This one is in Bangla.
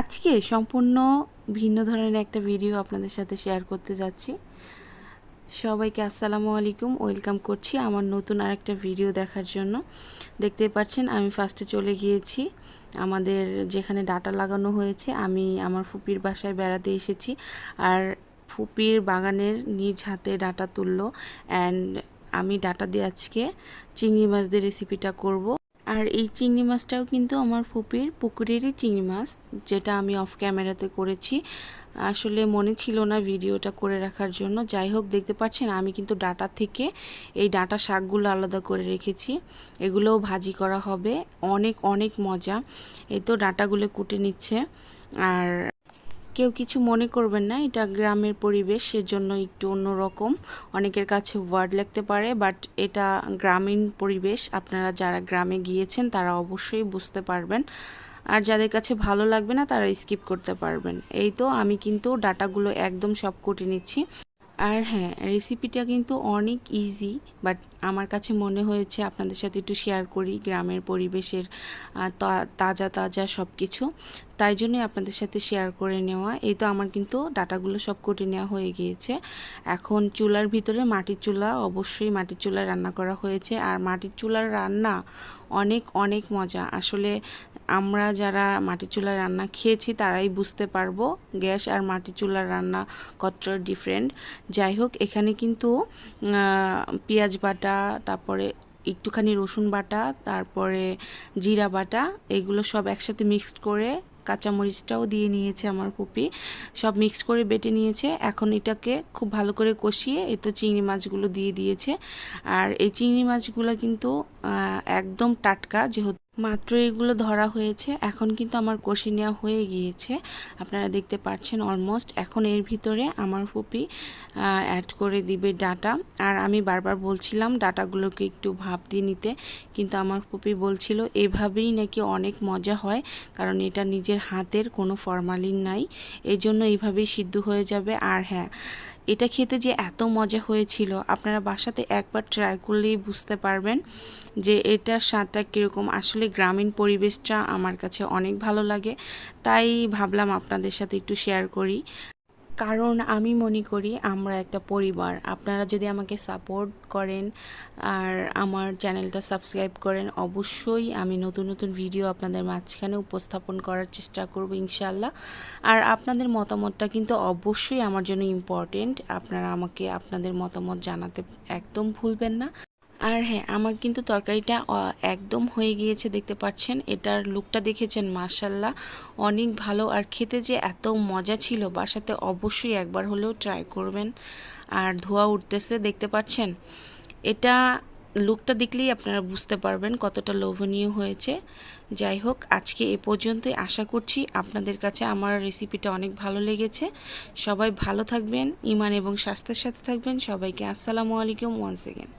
আজকে সম্পূর্ণ ভিন্ন ধরনের একটা ভিডিও আপনাদের সাথে শেয়ার করতে যাচ্ছি। সবাইকে আসসালামু আলাইকুম ওয়েলকাম করছি আমার নতুন আরেকটা ভিডিও দেখার জন্য। দেখতে পাচ্ছেন, আমি ফার্স্টে চলে গিয়েছি। আমাদের যেখানে ডাটা লাগানো হয়েছে, আমি আমার ফুপির বাসায় বেড়াতে এসেছি। আর ফুপির বাগানের নিজ হাতে ডাটা তুললো। অ্যান্ড আমি ডাটা দিয়ে আজকে চিংড়ি মাছ দিয়ে রেসিপিটা করব। আর এই চিংড়ি মাছটাও কিন্তু আমার ফুপির পুকুরেরই চিংড়ি মাছ, যেটা আমি অফ ক্যামেরাতে করেছি। আসলে মনে ছিল না ভিডিওটা করে রাখার জন্য। যাই হোক, দেখতে পাচ্ছেন, আমি কিন্তু ডাটা থেকে এই ডাটা শাকগুলো আলাদা করে রেখেছি। এগুলোও ভাজি করা হবে। অনেক অনেক মজা। এই তো ডাটাগুলো কুটে নিচ্ছে। আর কেউ কিছু মনে করবেন না, এটা গ্রামের পরিবেশ, সেজন্য একটু অন্যরকম। অনেকের কাছে ওয়ার্ড লাগতে পারে বাট এটা গ্রামীণ পরিবেশ। আপনারা যারা গ্রামে গিয়েছেন, তারা অবশ্যই বুঝতে পারবেন। আর যাদের কাছে ভালো লাগবে না, তারা স্কিপ করতে পারবেন। এই তো, আমি কিন্তু ডাটাগুলো একদম সব কুটে নিচ্ছি। আর হ্যাঁ রেসিপিটা কিন্তু অনেক ইজি বাট আমার কাছে মনে হয়েছে আপনাদের সাথে একটু শেয়ার করি গ্রামের পরিবেশের তাজা তাজা সব কিছু তাই জন্যই আপনাদের সাথে শেয়ার করে নেওয়া। এই তো আমার কিন্তু ডাটাগুলো সব কেটে নেওয়া হয়ে গিয়েছে। এখন চুলার ভিতরে মাটির চুলা, অবশ্যই মাটির চুলায় রান্না করা হয়েছে। আর মাটির চুলার রান্না অনেক অনেক মজা। আসলে আমরা যারা মাটি চুলার রান্না খেয়েছি, তারাই বুঝতে পারব গ্যাস আর মাটি চুলার রান্না কতটা ডিফারেন্ট যাই হোক, এখানে কিন্তু পেঁয়াজ বাটা, তারপরে একটুখানি রসুন বাটা, তারপরে জিরা বাটা, এগুলো সব একসাথে মিক্সড করে কাঁচামরিচটাও দিয়ে নিয়েছে আমার পুপি সব মিক্স করে বেটে নিয়েছে। এখন এটাকে খুব ভালো করে কষিয়ে, এ তো চিংড়ি মাছগুলো দিয়ে দিয়েছে। আর এই চিংড়ি মাছগুলো কিন্তু একদম টাটকা, যেহেতু মাত্র এগুলো ধরা হয়েছে, এখন কিন্তু আমার কষি নেওয়া হয়ে গিয়েছে। আপনারা দেখতে পাচ্ছেন অলমোস্ট এখন এর ভিতরে আমার ফুপি অ্যাড করে দিবে ডাটা। আর আমি বারবার বলছিলাম ডাটাগুলোকে একটু ভাপ দিয়ে নিতে, কিন্তু আমার ফুপি বলছিল এভাবেই নাকি অনেক মজা হয়, কারণ এটা নিজের হাতের কোনো ফরমালিন নাই এই জন্য এইভাবেই সিদ্ধ হয়ে যাবে। আর হ্যাঁ এটা খেতে যে এত মজা হয়েছিল, আপনারা বাসাতে একবার ট্রাই করলেই বুঝতে পারবেন যে এটার স্বাদটা কীরকম। আসলে গ্রামীণ পরিবেশটা আমার কাছে অনেক ভালো লাগে, তাই ভাবলাম আপনাদের সাথে একটু শেয়ার করি। কারণ আমি মনে করি আমরা একটা পরিবার। আপনারা যদি আমাকে সাপোর্ট করেন আর আমার চ্যানেলটা সাবস্ক্রাইব করেন, অবশ্যই আমি নতুন নতুন ভিডিও আপনাদের মাঝখানে উপস্থাপন করার চেষ্টা করব ইনশাল্লাহ আর আপনাদের মতামতটা কিন্তু অবশ্যই আমার জন্য ইম্পর্টেন্ট আপনারা আমাকে আপনাদের মতামত জানাতে একদম ভুলবেন না। আর হ্যাঁ আমার কিন্তু তরকারিটা একদম হয়ে গিয়েছে দেখতে পাচ্ছেন। এটার লুকটা দেখেছেন মার্শাল্লাহ অনেক ভালো। আর খেতে যে এত মজা ছিল, বাসাতে অবশ্যই একবার হলেও ট্রাই করবেন। আর ধোয়া উঠতেছে, দেখতে পাচ্ছেন? এটা লুকটা দেখলেই আপনারা বুঝতে পারবেন কতটা লোভনীয় হয়েছে। যাই হোক, আজকে এ পর্যন্তই। আশা করছি আপনাদের কাছে আমার রেসিপিটা অনেক ভালো লেগেছে। সবাই ভালো থাকবেন ইমান এবং স্বাস্থ্যের সাথে থাকবেন। সবাইকে আসসালামু আলাইকুম ওয়ান্স এগেন